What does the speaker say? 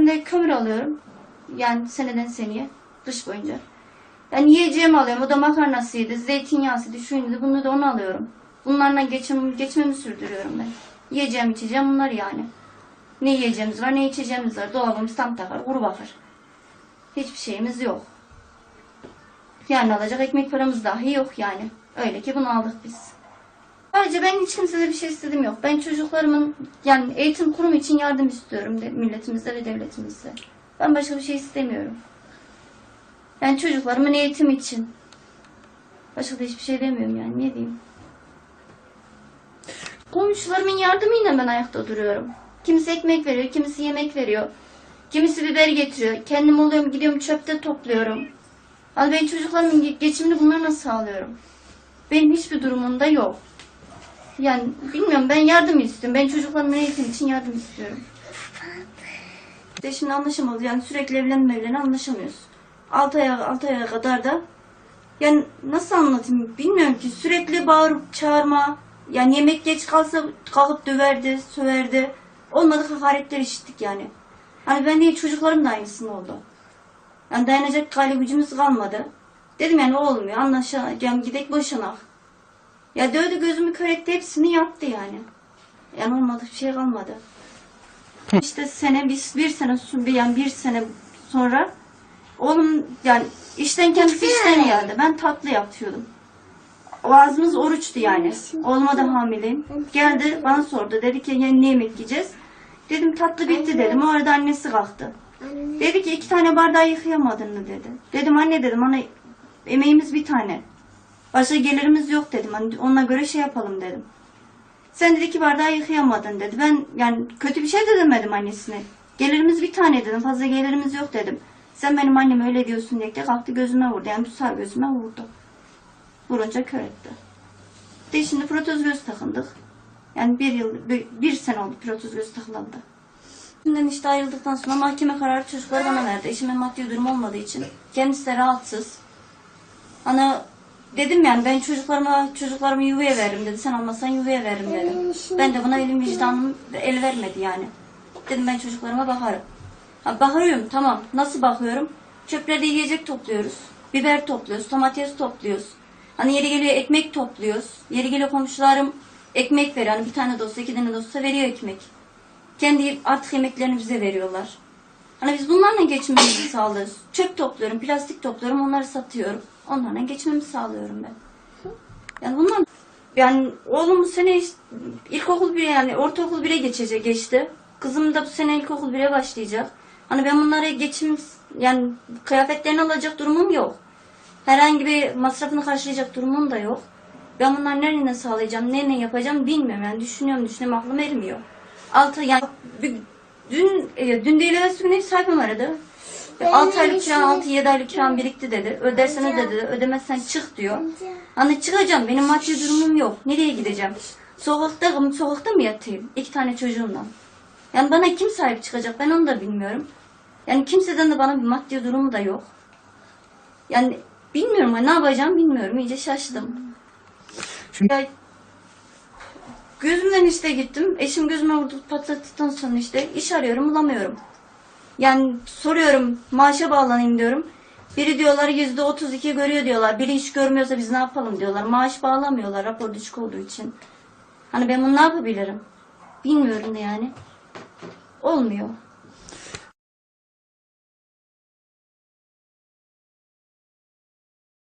Şimdi kömür alıyorum. Yani seneden seneye. Kış boyunca. Yani yiyeceğimi alıyorum. O da makarnasıydı, zeytinyağısıydı, şuydu, bunu da onu alıyorum. Bunlarla geçim, geçimimi sürdürüyorum ben. Yiyeceğim, içeceğim bunlar yani. Ne yiyeceğimiz var, ne içeceğimiz var. Dolabımız tam takar, kuru bakır. Hiçbir şeyimiz yok. Yani alacak ekmek paramız dahi yok yani. Öyle ki bunu aldık biz. Ayrıca ben hiç kimsede bir şey istedim yok. Ben çocuklarımın yani eğitim kurumu için yardım istiyorum de, milletimizde ve devletimizde. Ben başka bir şey istemiyorum. Yani çocuklarımın eğitim için. Başka da hiçbir şey demiyorum yani ne diyeyim. Komşularımın yardımıyla ben ayakta duruyorum. Kimisi ekmek veriyor, kimisi yemek veriyor. Kimisi biber getiriyor. Kendim oluyorum gidiyorum çöpte topluyorum. Al ben çocuklarımın ge- geçimini bunlarla sağlıyorum. Benim hiçbir durumumda yok. Yani bilmiyorum ben yardım istiyorum. Ben çocuklarımın eğitim için yardım istiyorum. İşte şimdi anlaşamadık. Yani sürekli evlenme evlenme anlaşamıyoruz. 6 aya, 6 aya kadar da yani nasıl anlatayım bilmiyorum ki sürekli bağırıp çağırma yani yemek geç kalsa kalkıp döverdi, söverdi. Olmadık hakaretler işittik yani. Hani ben değil çocuklarım da aynısını oldu. Yani dayanacak hali gücümüz kalmadı. Dedim yani olmuyor anlaşacağım gidek boşanak. Ya dövdü gözümü kör etti hepsini yaptı yani. Yani olmadı bir şey kalmadı. İşte sene bir, bir sene yani bir sene sonra oğlum yani işten kendisi işten geldi. Ben tatlı yapıyordum. Ağzımız oruçtu yani. Oğluma da hamileyim. Geldi bana sordu. Dedi ki yani ne yemek yiyeceğiz? Dedim tatlı bitti dedim. O arada annesi kalktı. Dedi ki iki tane bardağı yıkayamadın mı dedi. Dedim anne dedim ana emeğimiz bir tane. Başka gelirimiz yok dedim. Hani ona göre şey yapalım dedim. Sen dedi ki bardağı yıkayamadın dedi. Ben yani kötü bir şey de demedim annesine. Gelirimiz bir tane dedim. Fazla gelirimiz yok dedim. Sen benim anneme öyle diyorsun diye de kalktı gözüme vurdu. Yani bu sağ gözüme vurdu. Vurunca kör etti. De şimdi protez göz takındık. Yani bir yıl, bir, bir sene oldu protez göz takılalı. Şimdiden işte ayrıldıktan sonra mahkeme kararı çocukları bana verdi. Eşimin maddi durum olmadığı için. Kendisi de rahatsız. Hani dedim yani ben çocuklarıma çocuklarımı yuvaya veririm dedi. Sen olmasan yuvaya veririm dedim. Ben de buna elim vicdanım el vermedi yani. Dedim ben çocuklarıma bakarım. Ha, bakıyorum tamam. Nasıl bakıyorum? Çöplerde yiyecek topluyoruz. Biber topluyoruz. Domates topluyoruz. Hani yeri geliyor ekmek topluyoruz. Yeri geliyor komşularım ekmek veriyor. Hani bir tane de olsa iki tane de olsa veriyor ekmek. Kendi artık yemeklerini bize veriyorlar. Hani biz bunlarla geçimimizi sağlıyoruz. Çöp topluyorum, plastik topluyorum, onları satıyorum. Onlarla geçimimi sağlıyorum ben. Yani bunlar yani oğlum bu sene işte ilkokul 1'e yani ortaokul 1'e geçecek geçti. Kızım da bu sene ilkokul 1'e başlayacak. Hani ben bunlara geçim yani kıyafetlerini alacak durumum yok. Herhangi bir masrafını karşılayacak durumum da yok. Ben bunları nereden sağlayacağım, ne ne yapacağım bilmiyorum. Yani düşünüyorum, düşünüyorum aklım ermiyor. Altı yani bir- dün e, dün değil evvelsi gün ev sahibim aradı. 6 aylık kiran, 6-7 aylık kiran birikti dedi. Ödersen öde dedi. Ödemezsen çık diyor. Hani çıkacağım. Benim maddi durumum yok. Nereye gideceğim? Sokakta, sokakta mı yatayım? İki tane çocuğumla. Yani bana kim sahip çıkacak? Ben onu da bilmiyorum. Yani kimseden de bana bir maddi durumu da yok. Yani bilmiyorum. Ne yapacağım bilmiyorum. İyice şaştım. Şimdi- Ya, gözümden işte gittim. Eşim gözüme vurdu patlattıktan sonra işte iş arıyorum bulamıyorum. Yani soruyorum maaşa bağlanayım diyorum. Biri diyorlar yüzde otuz iki görüyor diyorlar. Biri hiç görmüyorsa biz ne yapalım diyorlar. Maaş bağlamıyorlar rapor düşük olduğu için. Hani ben bunu ne yapabilirim? Bilmiyorum da yani. Olmuyor.